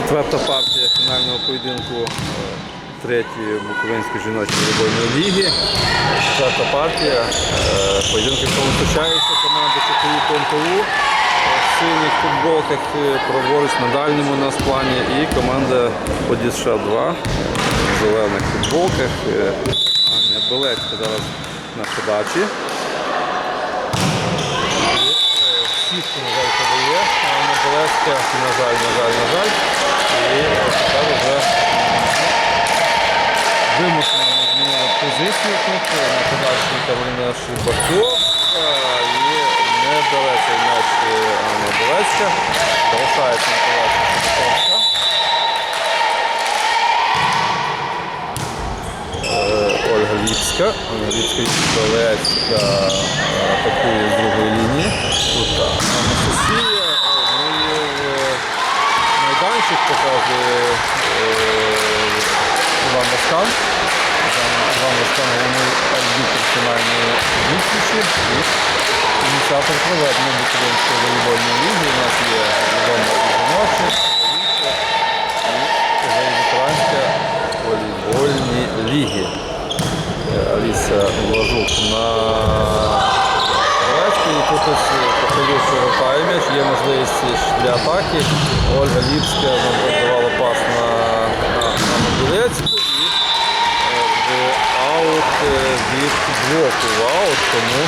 Четверта партія фінального поєдинку е, третьої Буковинської жіночої волейбольної ліги. Четверта партія. е, Поєдинки, в команди ЧТУ КНТУ е, в синіх футболках, праворуч на дальньому нас плані і команда Подіша 2 в зелених футболках. Аня Белецька зараз на подачі. Сітку, на жаль, подає, а на Белецька, на жаль, на жаль, на жаль. І тепер вже вимушено змінили позицію тут. На подачі Кароліна Шибакова і не м'яч Анна Белецька. Залишається на подачі Шибаковська. Е, Ольга Ліпська. Ольга Ліпська е, атакує з другої лінії. Арбітр фінальної зустрічі. Ініціатор проведення Буковинської волейбольної ліги. У нас є відома і жіноча, і вже волейбольні ліги. Е, Аліса Влажук на Грецьку. І тут ось походу, що м'яч, є можливість для атаки. Ольга Ліпська надавала пас на, на, на Могилецьку і е, аут е, від блоку в аут, тому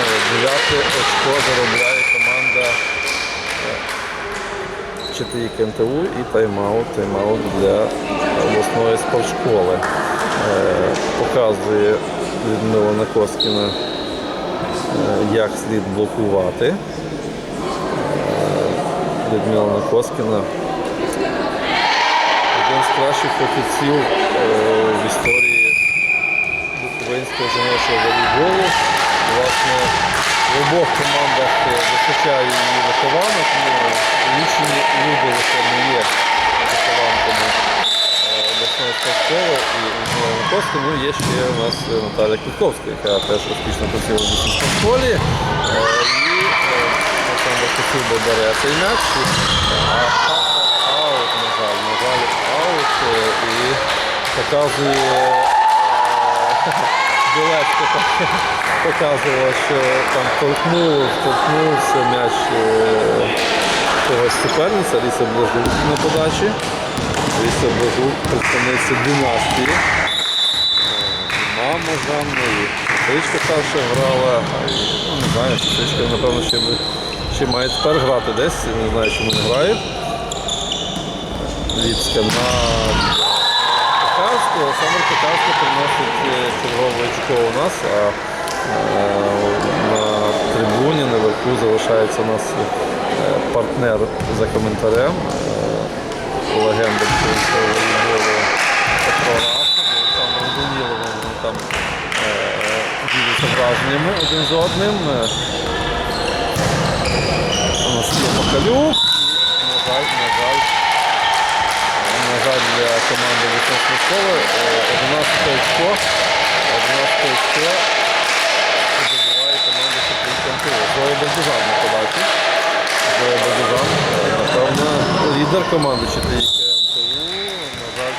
е, дев'яте очко заробляє команда ЧТІ КНТУ і тайм-аут, тайм-аут для обласної спортшколи. Е, Показує Людмила Накоскіна, е, як слід блокувати. Е, Людмила Накоскіна один з кращих фахівців е, в історії Буковинського жіночого волейболу. Власне, в обох командах е, вистачає її вихованок, тому лічені люди лише не є вихованками е, обласної спортшколи і Никоска. Ну, є ще у нас е, Наталя Квітковська, яка теж успішно працює в спортшколі. Е, І е, Олександр Косюба бере цей м'яч. Аут, на жаль, на жаль, аут е, і показує е, Білецька показувала, що там торкнув, торкнувся м'яч е, когось суперниця, Ліса Блажук на подачі. Ліса Блажук, представниця династії. Е, Мама Жанної. Сестричка старша грала, ну, не знаю, сестричка, напевно, ще, ще має тепер грати десь, не знаю, чому не грає. Ліпська на Олександр Пекарський приносить е, чергове очко у нас, а е, на трибуні наверху залишається у нас е, партнер за коментарем, легенда українського волейболу Петро Рахов, Олександр Данілов, вони там діляться враженнями один з одним. У нас є Макалюк, на жаль, на жаль, жаль, для команди високої школи е, 11 очко. 11 очко забуває команда Шепринського Зоя Бардужан на подачі. Зоя Бардужан, е, напевно, лідер команди ЧТІ КМТУ. На жаль,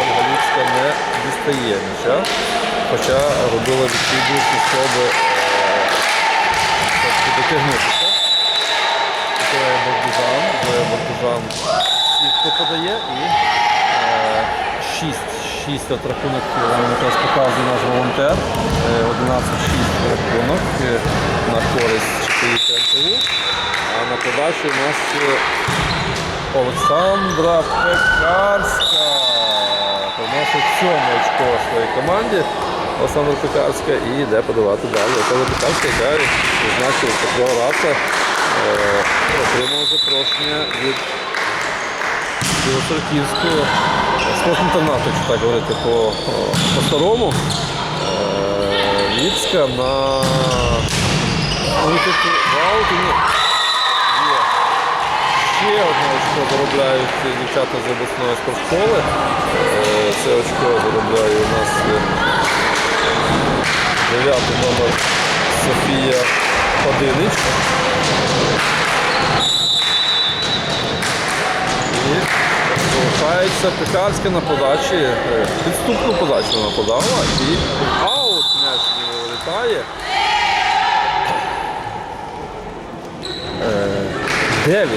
Ольга Ліпська не дістає м'яча, хоча робила відповідні спроби е, дотягнутися. Зоя Бардужан, Зоя сітку подає і е, 6, 6 от рахунок е, якраз показує наш волонтер. Е, 11-6 рахунок е, на користь ЧПІ. А на подачі у нас е, Олександра Пекарська. Приносить сьоме очко своїй команді. Олександра Пекарська і йде подавати далі. Олександра Пекарська, яка відзначив Петро Раца, е, отримав запрошення від Білоцерківського спортінтернату, якщо так говорити по, по старому. Е, Ліпська на. Є. Ще одне очко заробляють дівчата з обласної спортшколи. Е, Це очко заробляє у нас е, дев'ятий номер Софія Падинич. Помиляється Пекарська на подачі. е, Підступну подачу вона подала і аут м'яч не вилітає. 9,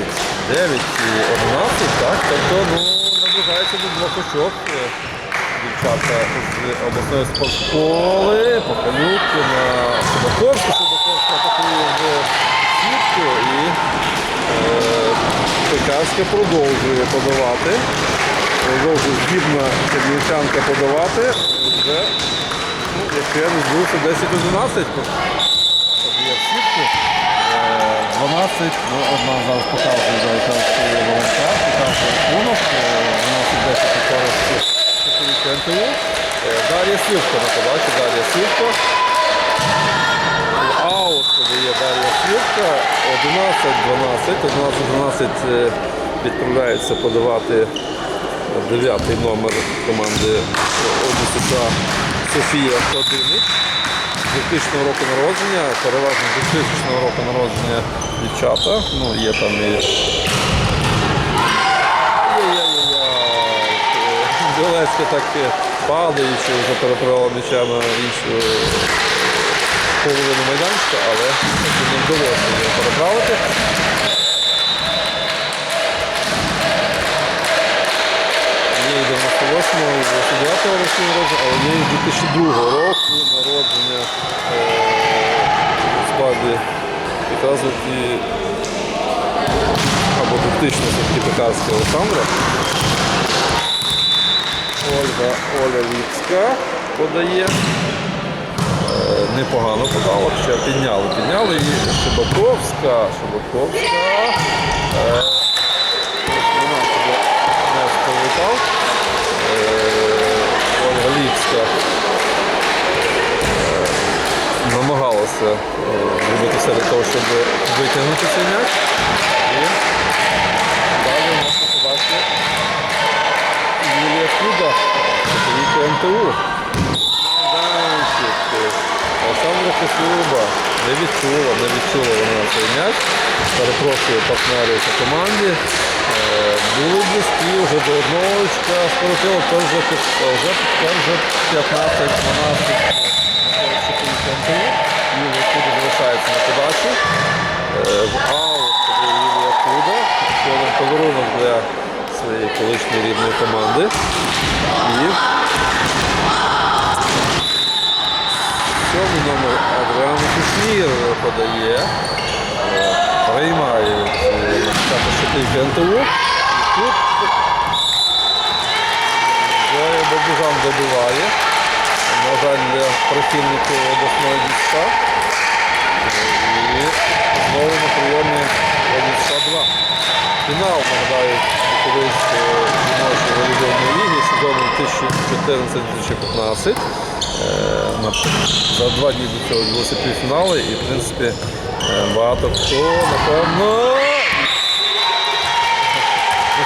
9 і 11, так, тобто ну, наближається до двох очок. Е, Дівчата з обласної спортшколи, Пахалюк на Шибаковську, Шибаковська атакує в сітку і е, Пекарська продовжує подавати. Продовжує здібна чернівчанка подавати. Вже, ну, якщо я не 10-11 подає сітку. Е, 12, ну, одна зараз показує за якраз е, волонтер, показує рахунок, е, 12 10 користь. КНТУ. Е, Дар'я Сівка на подачі, Дар'я Сівка. Аут подає Дар'я Сівка. 11-12. 11-12 е, відправляється подавати дев'ятий номер команди ОДСК Софія Ходинич. 2000 року народження, переважно 2000 року народження дівчата. Ну, є там і. Білецька так падаючи, вже переправила м'яча іншу половину майданчика, але не вдалося його переправити. Є і 98-го, і 29-го року але є і 2002 року народження е, у складі якраз і або 2000 все-таки Пекарська Олександра. Ольга Оля Ліпська подає. Е, Непогано подала, хоча підняли, підняли і Шибаковська. Шибаковська. Е. Ольга Ліпська е, намагалася зробити все для того, щоб витягнути цей м'яч. І далі у нас на Юлія Куда, чоловік НТУ. Майданчик. Олександра не відчула, не відчула вона цей м'яч. Перепрошую партнерів по команді. Е, Були близькі, вже до одного скоротило, то вже, під- вже, тепер вже 15-12 НТУ. Юлія Куда залишається на подачі. Е, В аут подає Юлія Куда. Один подарунок для своєї колишньої рідної команди. І сьомий номер Адріан Кушнір подає. Е, Приймає дівчата шатийки НТУ. І тут Зоя Бабужан добиває. На жаль, для прихильників обласного дітка. І знову на прийомі Одіса 2. Фінал, нагадаю, колись е, жіночої волейбольної ліги сезону 2014-2015. Е, За два дні до цього відбулися півфінали і, в принципі, е, багато хто, напевно,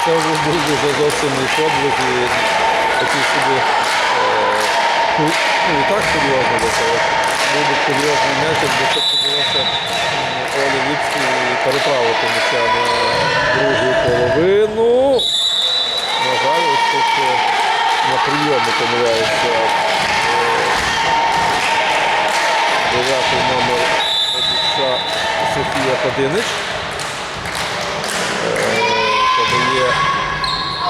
це був дуже зовсім і подвиг і такий собі е, ну, ну, і так серйозно до цього. Був би серйозний м'яч, якби це подалося Олі Ліпській переправити м'яча на другу половину. На жаль, ось тут на прийомі помиляється номер Одіса Софія Падинич. Е, Подає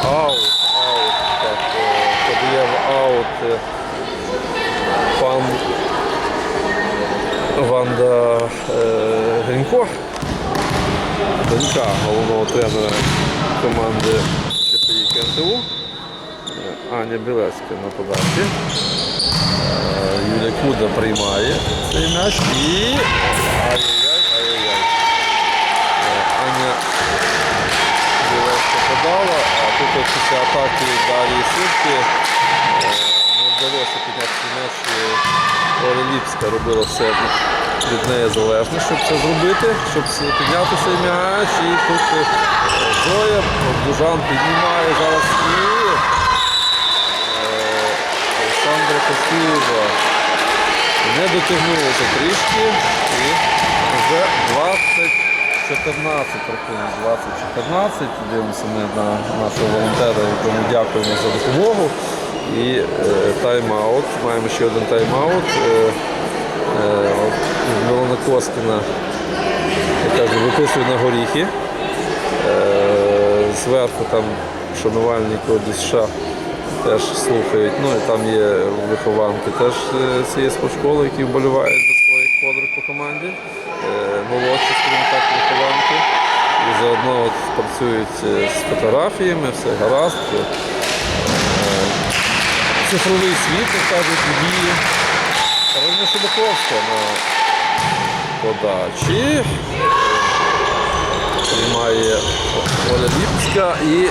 аут, аут, так, е, подає в аут е, пан Ванда Гринько, донька головного тренера команди. Е, Аня Білецька на подачі. Приймає цей м'яч і ай-яй-яй, ай-яй-яй. Е, Аня подала, а тут після атаки Дарії Сивки е, не вдалося підняти цей м'яч. Оля Ліпська робила все від неї залежне, щоб це зробити, щоб підняти цей м'яч. І тут е, Зоя Дужан піднімає зараз і е, Олександра Косюба не дотягнулася трішки і вже 14, рахунок 20-14. Дивимося ми на нашого волонтера, якому дякуємо за допомогу. І е, тайм-аут. Маємо ще один тайм-аут. Е, е, от Коскіна, я виписує на горіхи. Е, зверху там шанувальники ОДСШ теж слухають. Ну і там є вихованки теж е, цієї спортшколи, які вболівають за своїх подруг по команді. Е, Молодші, так, вихованки. І заодно от працюють е, з фотографіями, все гаразд. Цифровий світ, як кажуть, діє. Кароліна Шибаковська на подачі. Приймає Оля Ліпська і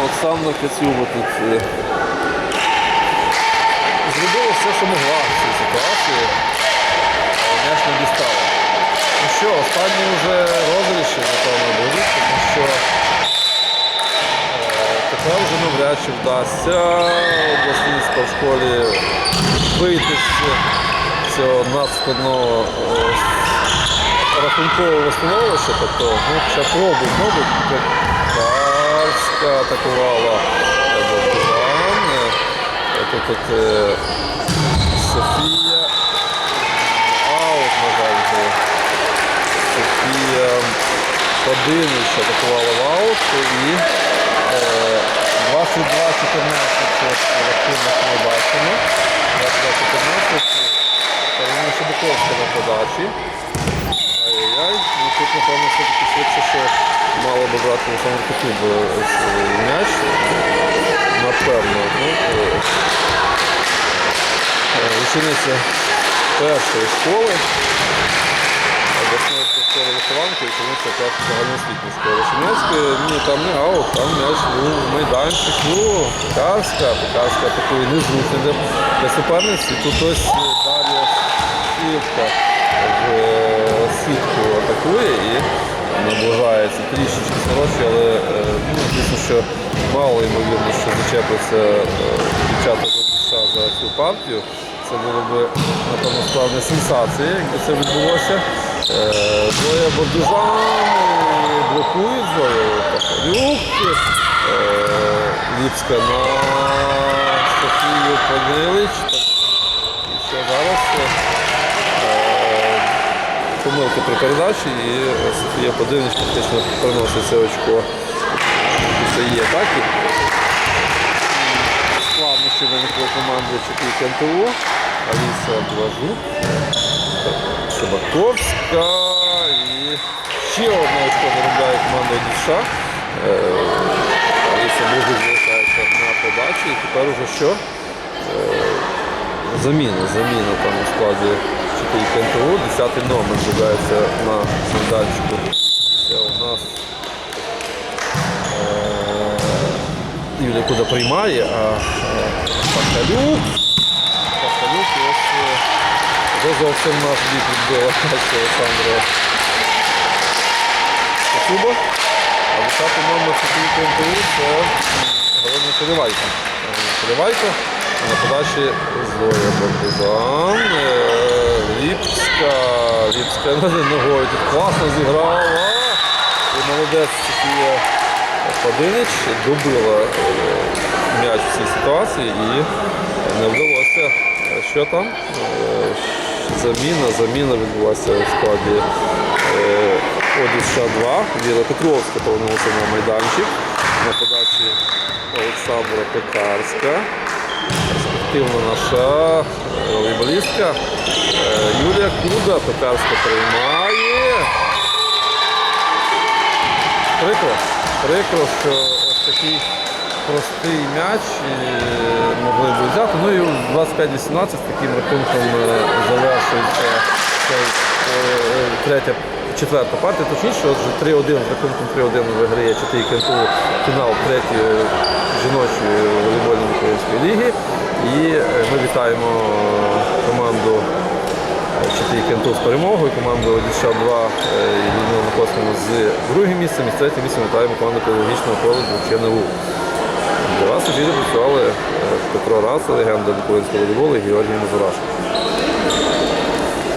Олександра Кацюба тут е, зробила все, що могла в цій ситуації, але м'яч не дістала. Ну що, останні вже розріші, напевно, будуть, тому що е, тепер вже навряд чи вдасться обласній спортшколі вийти з цього надскладного е, рахункового становища, тобто ну, ще пробуй, мабуть, Карська атакувала е, Е, Тут от, е, Софія. Аут, на жаль, вже. Софія Подинич атакувала в аут і е, 22-14 це рахунок ми бачимо. 22-14 Кароліна Шебаковська на подачі. Ай-яй-яй, тут напевно все-таки швидше, що мало би брати Олександр Кутюб м'яч. Напевно. Ну, е, е, учениця першої школи, обласної школи вихованки, учениця першої загальноосвітньої школи Шемецької. Ні, там не аут, там м'яч був в майданчику. Пекарська, Пекарська такої незручна для, для суперниці. Тут ось е, Дар'я Сівка в е, сітку атакує і наближається трішечки скорочує, але е, ну, звісно, що мало ймовірно, що зачепиться е, дівчата з США за цю партію. Це було б, напевно, справді сенсація, якби це відбулося. Бордужан е, блокують Зою Пахарюк. Е, Ліпська на Софію Панилич. І що зараз? Е, помилка при передачі і Софія Подивніч фактично приносить це очко після її атаки. Складно, що виникло команди Чекійки НТО. Аліса Блажук, Шабаковська і ще одне очко заробляє команда Дівша. Аліса Блажук залишається на подачі і тепер уже що? Заміна, заміна там у складі вчителі КНТУ, 10 номер з'являється на майданчику. Це у нас е, куди приймає, а е, Пахалюк. Пахалюк ось е, вже зовсім наш бік відбила Олександра Косуба. А 10 номер КНТУ це Галина Поливайка. Поливайка. На подачі Зоя Бартизан. Ліпська. Ліпська ногою тут класно зіграла. І молодець Софія Падинич добила е, м'яч в цій ситуації і не вдалося. Що там? Е, Заміна, заміна відбулася у складі е, Одіша 2. Віра Петровська повернулася на майданчик. На подачі Олександра Пекарська активна наша волейболістка. Е, Юлія Куда Пекарська приймає. Прикро. Прикро, що ось такий простий м'яч е, могли б взяти. Ну і 25-18 таким рахунком е, завершується третя, четверта партія. Точніше, отже 3-1 з рахунком 3-1 виграє 4 КНТУ фінал третьої жіночої волейбольної української ліги. І е, ми вітаємо команду Чотири Кенту з перемогою, команду Одіща 2 і Людмила Косміна з другим місцем і з третім місцем вітаємо команду педагогічного коледжу ЧНУ. Для вас ефірі працювали е, Петро Раса, легенда Буковинського волейболу і Георгій Мазурашко.